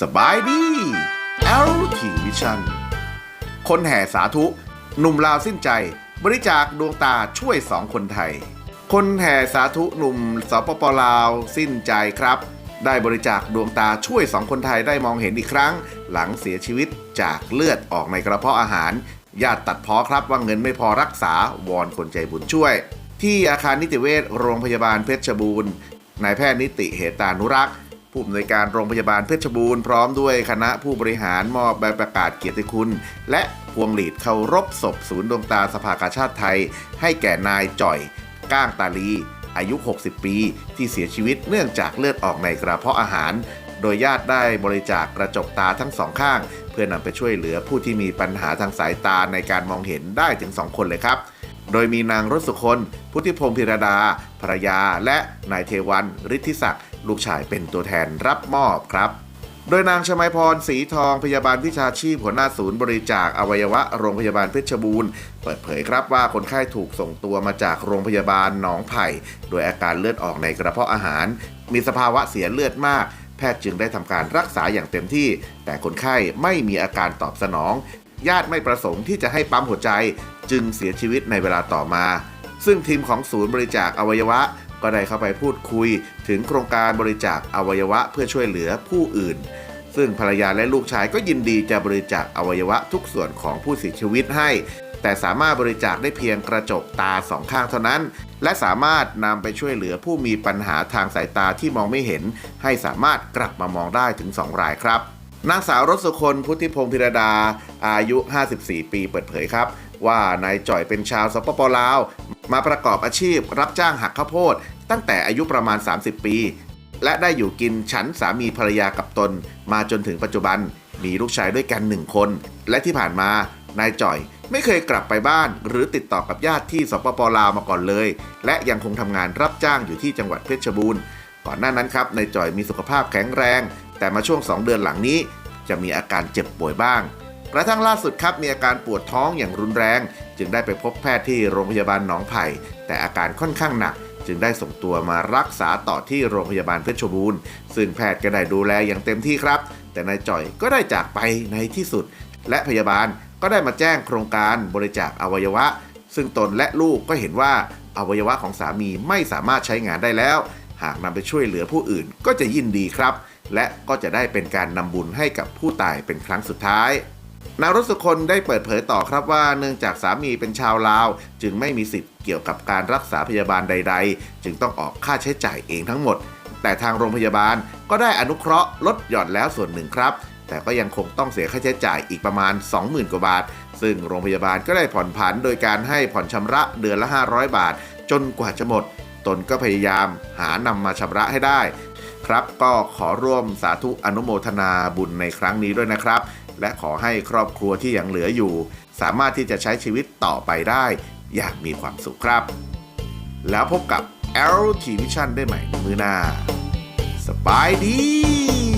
สบายดีแอลทีวิชันคนแห่สาธุหนุ่มลาวสิ้นใจ บริจาคดวงตาช่วยสองคนไทย คนแห่สาธุหนุ่มสปปลาวสิ้นใจครับ ได้บริจาคดวงตาช่วยสองคนไทยได้มองเห็นอีกครั้ง หลังเสียชีวิต จากเลือดออกในกระเพาะอาหารญาติตัดพ้อครับว่าเงินไม่พอรักษาวอนคนใจบุญช่วย ที่อาคารนิติเวชโรงพยาบาลเพชรบูรณ์นายแพทย์นิติเหตานุรักษ์ผู้อำนวยการโรงพยาบาลเพชรบูรณ์พร้อมด้วยคณะผู้บริหารมอบใบประกาศเกียรติคุณ และพวงหลีดเคารพศพศูนย์ดวงตาสภากาชาติไทย ให้แก่นายจ่อย ก้างตาลี อายุ 60 ปี ที่เสียชีวิตเนื่องจากเลือดออกในกระเพาะอาหาร โดยญาติได้บริจาคกระจกตาทั้งสองข้าง เพื่อนำไปช่วยเหลือผู้ที่มีปัญหาทางสายตาในการมองเห็นได้ถึง 2 คนเลยครับ โดยมีนางรสสุคน พุทธิพงศ์พิรดา ภรรยา และนายเทวันฤทธิศักดิ์ลูกชายเป็นตัวแทนรับมอบครับโดยนางชมัยพรศรีทองพยาบาลวิชาชีพหัวหน้าศูนย์บริจาคอวัยวะโรงพยาบาลเพชรบูรณ์ เปิดเผยครับว่าคนไข้ถูกส่งตัวมาจากโรงพยาบาลหนองไผ่ โดยอาการเลือดออกในกระเพาะอาหาร มีสภาวะเสียเลือดมาก ทย์จึงได้ทำการรักษาอย่างเต็มที่ แต่คนไข้ไม่มีอาการตอบสนอง ญาติไม่ประสงค์ที่จะให้ปั๊มหัวใจ จึงเสียชีวิตในเวลาต่อมา ซึ่งทีมของศูนย์บริจาคอวัยวะ ก็ได้เข้าไปพูดคุย ถึงโครงการบริจาคอวัยวะเพื่อช่วยเหลือผู้อื่น ซึ่งภรรยาและลูกชายก็ยินดีจะบริจาคอวัยวะทุกส่วนของผู้เสียชีวิตให้ แต่สามารถบริจาคได้เพียงกระจกตาสองข้างเท่านั้น และสามารถนำไปช่วยเหลือผู้มีปัญหาทางสายตาที่มองไม่เห็น ให้สามารถกลับมามองได้ถึง 2 รายครับ นางสาวรสสุคนพุทธิพงศ์พิรดา อายุ 54 ปีเปิดเผยครับ ว่านายจ่อยเป็นชาวสปปลาว มาประกอบอาชีพรับจ้างหักข้าวโพด ตั้งแต่อายุประมาณ 30 ปี และได้อยู่กินฉันสามีภรรยากับตน มาจนถึงปัจจุบันมีลูกชายด้วยกันหนึ่งคน และที่ผ่านมา นายจ่อยไม่เคยกลับไปบ้านหรือติดต่อกับญาติที่สปปลาวมาก่อนเลย และยังคงทำงานรับจ้างอยู่ที่จังหวัดเพชรบูรณ์ ก่อนหน้านั้นครับนายจ่อยมีสุขภาพแข็งแรง แต่มาช่วง 2 เดือนหลังนี้ จะมีอาการเจ็บป่วยบ้าง กระทั่งล่าสุดครับมีอาการปวดท้องอย่างรุนแรง จึงได้ไปพบแพทย์ที่โรงพยาบาลหนองไผ่แต่อาการค่อนข้างหนัก จึงได้ส่งตัวมารักษาต่อที่โรงพยาบาลเพชรบูรณ์ ซึ่งแพทย์ก็ได้ดูแลอย่างเต็มที่ครับ แต่นายจ่อยก็ได้จากไปในที่สุด และพยาบาล ก็ได้มาแจ้งโครงการบริจาคอวัยวะ ซึ่งตนและลูกก็เห็นว่าอวัยวะของสามีไม่สามารถใช้งานได้แล้ว หากนำไปช่วยเหลือผู้อื่นก็จะยินดีครับ และก็จะได้เป็นการนำบุญให้กับผู้ตายเป็นครั้งสุดท้ายนางรสสุคนได้เปิดเผยต่อครับว่าเนื่องจากสามีเป็นชาวลาว จึงไม่มีสิทธิ์เกี่ยวกับการรักษาพยาบาลใด ๆ จึงต้องออกค่าใช้จ่ายเองทั้งหมด แต่ทางโรงพยาบาลก็ได้อนุเคราะห์ลดหย่อนแล้วส่วนหนึ่งครับ แต่ก็ยังคงต้องเสียค่าใช้จ่ายอีกประมาณ 20,000 กว่าบาท ซึ่งโรงพยาบาลก็ได้ผ่อนผันโดยการให้ผ่อนชำระเดือนละ 500 บาท จนกว่าจะหมด ตนก็พยายามหานำมาชำระให้ได้ ครับก็ขอร่วมสาธุอนุโมทนาบุญในครั้งนี้ด้วยนะครับ และขอให้ครอบครัวที่ยังเหลืออยู่ สามารถที่จะใช้ชีวิตต่อไปได้ อย่างมีความสุขครับ แล้วพบกับ L T Vision ได้ใหม่ในมือหน้าสบายดี